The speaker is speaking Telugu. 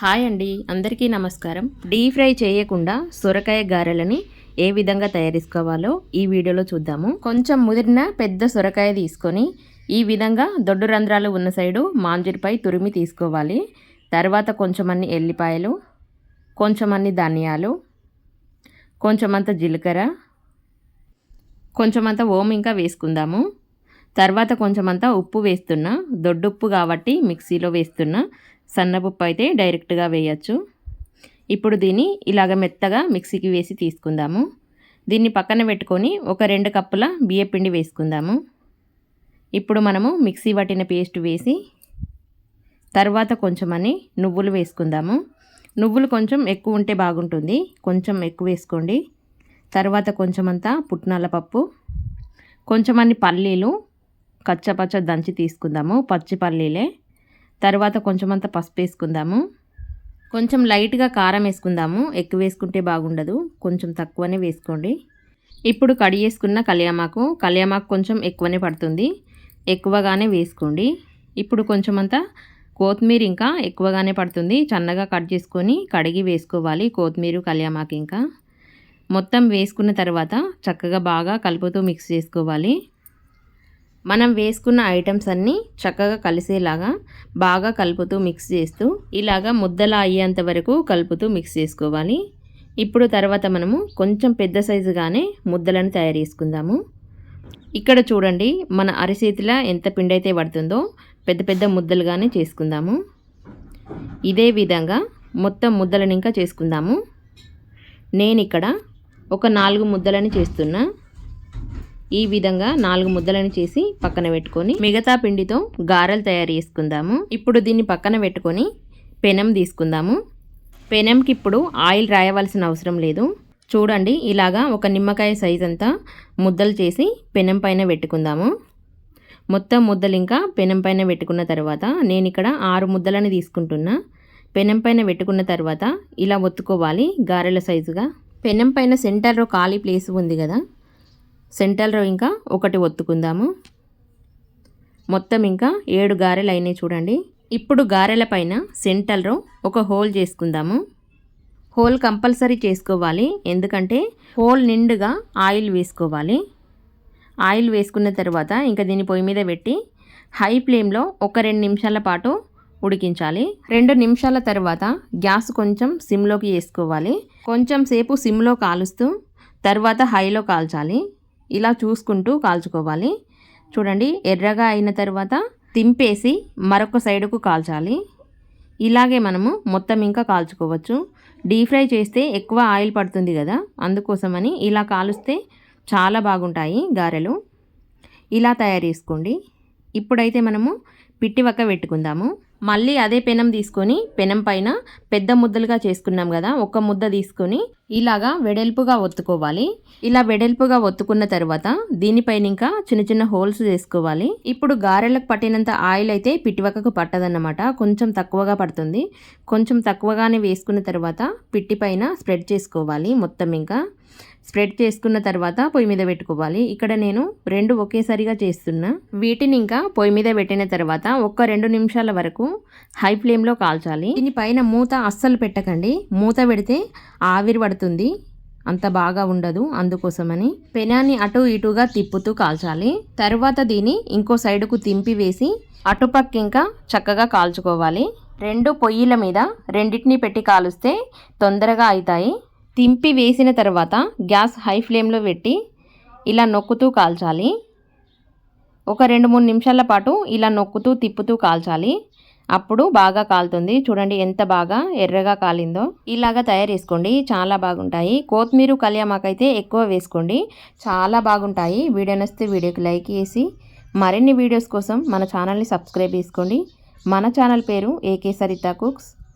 హాయ్ అండి అందరికీ నమస్కారం. డీప్ ఫ్రై చేయకుండా సొరకాయ గారెలని ఏ విధంగా తయారీసుకోవాలో ఈ వీడియోలో చూద్దాము. కొంచెం ముదిరిన పెద్ద సొరకాయ తీసుకొని ఈ విధంగా దొడ్డు రంధ్రాలు ఉన్న సైడు మాంజిరిపై తురిమి తీసుకోవాలి. తర్వాత కొంచెమన్ని ఎల్లిపాయలు కొంచెమన్ని ధనియాలు కొంచెమంత జీలకర్ర కొంచెమంత ఓం ఇంకా వేసుకుందాము. తర్వాత కొంచెమంతా ఉప్పు వేస్తున్నా దొడ్డుప్పు కాబట్టి మిక్సీలో వేస్తున్నా సన్నపప్పు అయితే డైరెక్ట్గా వేయచ్చు. ఇప్పుడు దీన్ని ఇలాగ మెత్తగా మిక్సీకి వేసి తీసుకుందాము. దీన్ని పక్కన పెట్టుకొని ఒక రెండు కప్పుల బియ్యపిండి వేసుకుందాము. ఇప్పుడు మనము మిక్సీ పట్టిన పేస్ట్ వేసి తర్వాత కొంచెమని నువ్వులు వేసుకుందాము. నువ్వులు కొంచెం ఎక్కువ ఉంటే బాగుంటుంది. కొంచెం ఎక్కువ వేసుకోండి. తర్వాత కొంచెమంతా పుట్నాల పప్పు కొంచెమని పల్లీలు కచ్చపచ్చ దంచి తీసుకుందాము. పచ్చి పల్లీలే. తర్వాత కొంచెం అంత పసుపు వేసుకుందాము. కొంచెం లైట్గా కారం వేసుకుందాము. ఎక్కువ వేసుకుంటే బాగుండదు. కొంచెం తక్కువనే వేసుకోండి. ఇప్పుడు కడి చేసుకున్న కళ్యామాకు కళ్యామాకు కొంచెం ఎక్కువనే పడుతుంది. ఎక్కువగానే వేసుకోండి. ఇప్పుడు కొంచెం అంతా కొత్తిమీర ఇంకా ఎక్కువగానే పడుతుంది. చన్నగా కట్ చేసుకొని కడిగి వేసుకోవాలి కొత్తిమీర కళ్యామాకు ఇంకా. మొత్తం వేసుకున్న తర్వాత చక్కగా బాగా కలుపుతూ మిక్స్ చేసుకోవాలి. మనం వేసుకున్న ఐటమ్స్ అన్నీ చక్కగా కలిసేలాగా బాగా కలుపుతూ మిక్స్ చేస్తూ ఇలాగా ముద్దలా అయ్యేంత వరకు కలుపుతూ మిక్స్ చేసుకోవాలి. ఇప్పుడు తర్వాత మనము కొంచెం పెద్ద సైజుగానే ముద్దలను తయారు చేసుకుందాము. ఇక్కడ చూడండి మన అరిచేతిలా ఎంత పిండి అయితే పడుతుందో పెద్ద పెద్ద ముద్దలుగానే చేసుకుందాము. ఇదే విధంగా మొత్తం ముద్దలను ఇంకా చేసుకుందాము. నేను ఇక్కడ ఒక నాలుగు ముద్దలని చేస్తున్నా. ఈ విధంగా నాలుగు ముద్దలను చేసి పక్కన పెట్టుకొని మిగతా పిండితో గారెలు తయారు చేసుకుందాము. ఇప్పుడు దీన్ని పక్కన పెట్టుకొని పెనం తీసుకుందాము. పెనంకి ఇప్పుడు ఆయిల్ రాయవలసిన అవసరం లేదు. చూడండి ఇలాగా ఒక నిమ్మకాయ సైజ్ అంతా ముద్దలు చేసి పెనం పైన పెట్టుకుందాము. మొత్తం ముద్దలు ఇంకా పెనం పైన పెట్టుకున్న తర్వాత నేను ఇక్కడ ఆరు ముద్దలని తీసుకుంటున్నా. పెనం పైన పెట్టుకున్న తర్వాత ఇలా ఒత్తుకోవాలి గారెల సైజుగా పెనం పైన సెంటర్లో ఖాళీ ప్లేస్ ఉంది కదా. సెంటర్లో ఇంకా ఒకటి ఒత్తుకుందాము. మొత్తం ఇంకా ఏడు గారెలు అయినాయి చూడండి. ఇప్పుడు గారెల పైన సెంటర్లో ఒక హోల్ చేసుకుందాము. హోల్ కంపల్సరీ చేసుకోవాలి. ఎందుకంటే హోల్ నిండుగా ఆయిల్ వేసుకోవాలి. ఆయిల్ వేసుకున్న తర్వాత ఇంకా దీన్ని పొయ్యి మీద పెట్టి హై ఫ్లేమ్లో ఒక రెండు నిమిషాల పాటు ఉడికించాలి. రెండు నిమిషాల తర్వాత గ్యాస్ కొంచెం సిమ్లోకి వేసుకోవాలి. కొంచెం సేపు సిమ్లో కాలుస్తూ తర్వాత హైలో కాల్చాలి. ఇలా చూసుకుంటూ కాల్చుకోవాలి. చూడండి ఎర్రగా అయిన తర్వాత తింపేసి మరొక సైడుకు కాల్చాలి. ఇలాగే మనము మొత్తం ఇంకా కాల్చుకోవచ్చు. డీప్ ఫ్రై చేస్తే ఎక్కువ ఆయిల్ పడుతుంది కదా అందుకోసమని ఇలా కాలుస్తే చాలా బాగుంటాయి గారెలు. ఇలా తయారు చేసుకోండి. ఇప్పుడైతే మనము పిట్టివక్క పెట్టుకుందాము. మళ్ళీ అదే పెనం తీసుకొని పెనం పైన పెద్ద ముద్దలుగా చేసుకున్నాం కదా ఒక ముద్ద తీసుకొని ఇలాగా వెడల్పుగా ఒత్తుకోవాలి. ఇలా వెడల్పుగా ఒత్తుకున్న తర్వాత దీనిపైన ఇంకా చిన్న చిన్న హోల్స్ చేసుకోవాలి ఇప్పుడు గారెలకు పట్టినంత ఆయిల్ అయితే పిట్టివక్కకు పట్టదన్నమాట. కొంచెం తక్కువగా పడుతుంది. కొంచెం తక్కువగానే వేసుకున్న తర్వాత పిట్టి పైన స్ప్రెడ్ చేసుకోవాలి మొత్తం ఇంకా. స్ప్రెడ్ చేసుకున్న తర్వాత పొయ్యి మీద పెట్టుకోవాలి. ఇక్కడ నేను రెండు ఒకేసారిగా చేస్తున్నా. వీటిని ఇంకా పొయ్యి మీద పెట్టిన తర్వాత ఒక్క రెండు నిమిషాల వరకు హై ఫ్లేమ్లో కాల్చాలి. దీని పైన మూత అస్సలు పెట్టకండి. మూత పెడితే ఆవిరి పడుతుంది. అంత బాగా ఉండదు అందుకోసమని పెనాన్ని అటు ఇటుగా తిప్పుతూ కాల్చాలి. తర్వాత దీన్ని ఇంకో సైడుకు తింపి వేసి అటుపక్క ఇంకా చక్కగా కాల్చుకోవాలి. రెండు పొయ్యిల మీద రెండింటిని పెట్టి కాలుస్తే తొందరగా అవుతాయి తింపి వేసిన తర్వాత గ్యాస్ హై ఫ్లేమ్లో పెట్టి ఇలా నొక్కుతూ కాల్చాలి. ఒక రెండు మూడు నిమిషాల పాటు ఇలా నొక్కుతూ తిప్పుతూ కాల్చాలి. అప్పుడు బాగా కాలుతుంది. చూడండి ఎంత బాగా ఎర్రగా కాలిందో. ఇలాగా తయారు చేసుకోండి. చాలా బాగుంటాయి. కొత్తిమీర కలియామాకైతే ఎక్కువ వేసుకోండి. చాలా బాగుంటాయి. వీడియో నచ్చితే వీడియోకి లైక్ చేసి మరిన్ని వీడియోస్ కోసం మన ఛానల్ని సబ్స్క్రైబ్ చేసుకోండి. మన ఛానల్ పేరు ఏకే సరిత కుక్స్.